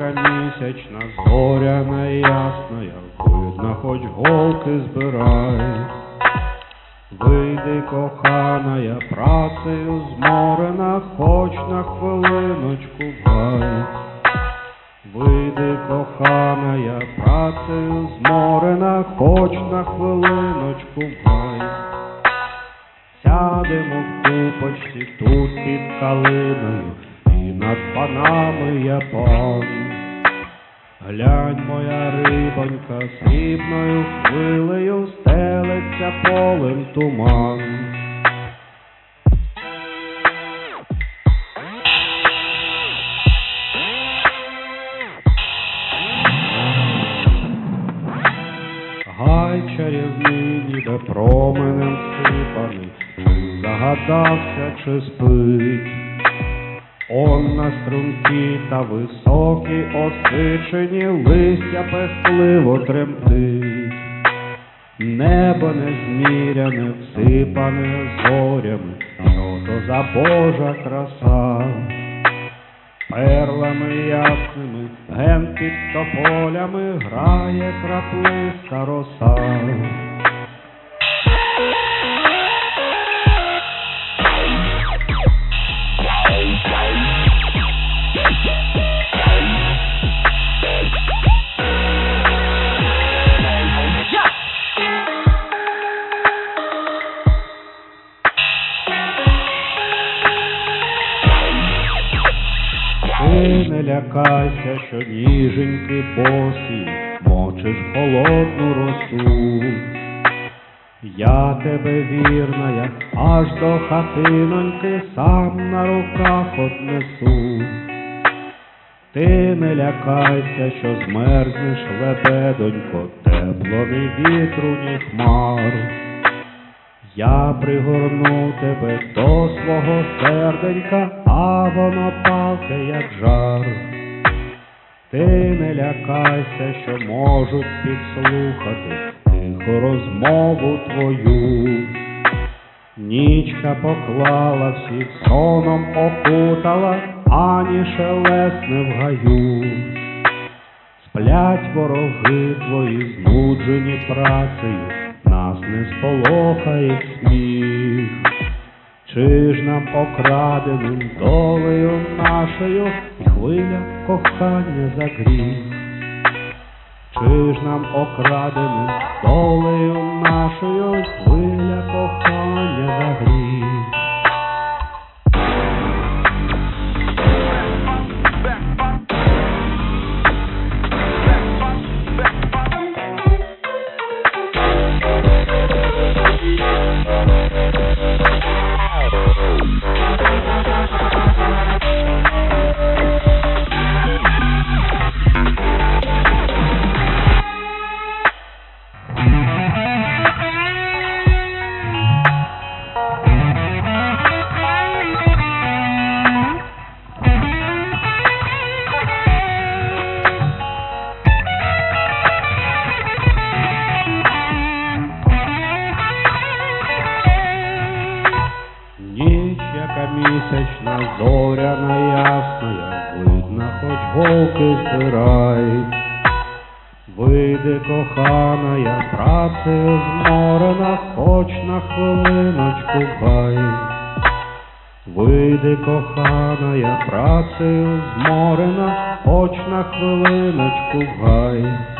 місячна, зоряна ясна, видно, хоч голки збирай. Вийди, кохана, я працею зморена, хоч на хвилиночку гай. Вийди, кохана, я працею зморена, хоч на хвилиночку гай. Сядемо в купочці тут під калиною, і над панами я пан. Глянь, моя рибонька, срібною хвилею стелиться полем туман. Гай чарівний, ніби променем сипаний, загадався, чи спить. Он на струнки та високі осичені листя пестливо тремтить. Небо незміряне, всипане зорями, що то за Божа краса. Перлами ясними, ген під тополями грає краплиста роса. Лякайся, що ніженьки босі, мочиш холодну росу. Я тебе вірна, я аж до хатиноньки сам на руках однесу. Ти не лякайся, що змерзнеш лебедонько, тепло ні вітру, ні хмар. Я пригорну тебе до свого серденька, а воно палке, як жар. Ти не лякайся, що можуть підслухати тиху розмову твою. Нічка поклала всіх соном окутала, ані шелесне в гаю. Сплять вороги твої, знуджені працею, нас не сполохає сміх. Чи ж нам окраденим долею нашою і хвиля кохання за гріх? Чи ж нам окраденим долею нашою і хвиля кохання місячна, зоряна ясна, видно, хоч голки збирай. Вийди, кохана, я працею зморена, хоч на хвилиночку хай. Вийди, кохана, я працею зморена, хоч на хвилиночку гай.